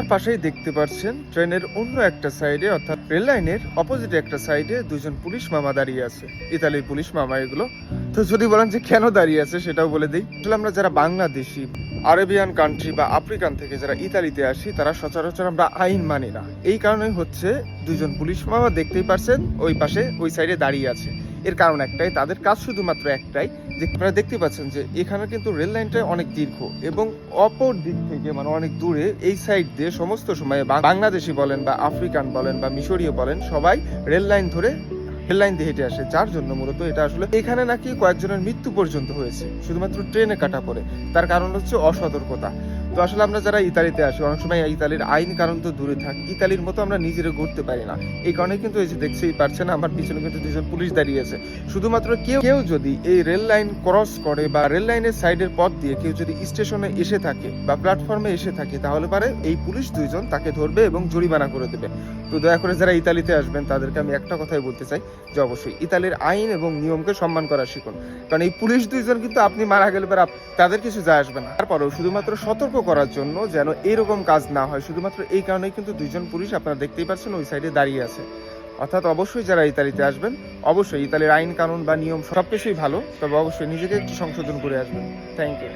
আমার পাশেই দেখতে পাচ্ছেন ট্রেনের অন্য একটা সাইডে, অর্থাৎ রেল লাইনের অপোজিট একটা সাইডে দুজন পুলিশ মামা দাঁড়িয়ে আছে। ইতালির পুলিশ মামা এগুলো। তো যদি বলেন যে কেন দাঁড়িয়ে আছে সেটাও বলে দিই। আসলে আমরা যারা বাংলাদেশি, আরবিয়ান কান্ট্রি বা আফ্রিকান থেকে যারা ইতালিতে আসি, তারা সচরাচর আমরা আইন মানি না। এই কারণেই হচ্ছে দুজন পুলিশ মামা দেখতেই পারছেন, ওই পাশে, ওই সাইডে দাঁড়িয়ে আছে। এর কারণ একটাই, তাদের কাজ শুধুমাত্র একটাই, যে আপনারা দেখতে পাচ্ছেন যে এখানে কিন্তু রেল লাইনটা অনেক দীর্ঘ এবং অপর দিক থেকে মানে অনেক দূরে এই সাইড দিয়ে সমস্ত সময়ে বাংলাদেশি বলেন বা আফ্রিকান বলেন বা মিশরীয় বলেন, সবাই রেল লাইন ধরে রেল লাইন দিয়ে হেঁটে আসে। যার জন্য মূলত এটা আসলে এখানে নাকি কয়েকজনের মৃত্যু পর্যন্ত হয়েছে, শুধুমাত্র ট্রেনে কাটা পড়ে। তার কারণ হচ্ছে অসতর্কতা। তো আসলে আমরা যারা ইতালিতে আসি অনেক সময় ইতালির আইন কারণ তো দূরে থাক, ইতালির মতো আমরা নিজেরা ঘুরতে পারি না। এই কারণে কিন্তু এই যে দেখতেই পারছেন, আমার পিছনে কিন্তু দুজন পুলিশ দাঁড়িয়ে আছে। শুধুমাত্র কেউ কেউ যদি এই রেল লাইন ক্রস করে বা রেল লাইনের সাইডের পথ দিয়ে কেউ যদি স্টেশনে এসে থাকে বা প্ল্যাটফর্মে এসে থাকে, তাহলে পারে এই পুলিশ দুইজন তাকে ধরবে এবং জরিমানা করে দেবে। তো দয়া করে যারা ইতালিতে আসবেন, তাদেরকে আমি একটা কথাই বলতে চাই, যে অবশ্যই ইতালির আইন এবং নিয়মকে সম্মান করা শিখুন। কারণ এই পুলিশ দুইজন কিন্তু আপনি মারা গেলে তাদের কিছু যায় আসবে না। তারপরেও শুধুমাত্র সতর্ক করার জন্য যেন এরকম কাজ না হয়। শুধুমাত্র এই কারণেই কিন্তু দুইজন পুলিশ আপনারা দেখতেই পাচ্ছেন ওই সাইডে দাঁড়িয়ে আছে। অর্থাৎ অবশ্যই যারা ইতালিতে আসবেন, অবশ্যই ইতালির আইন কানুন বা নিয়ম সবকিছুই ভালো, তবে অবশ্যই নিজেকে একটু সংশোধন করে আসবেন। Thank you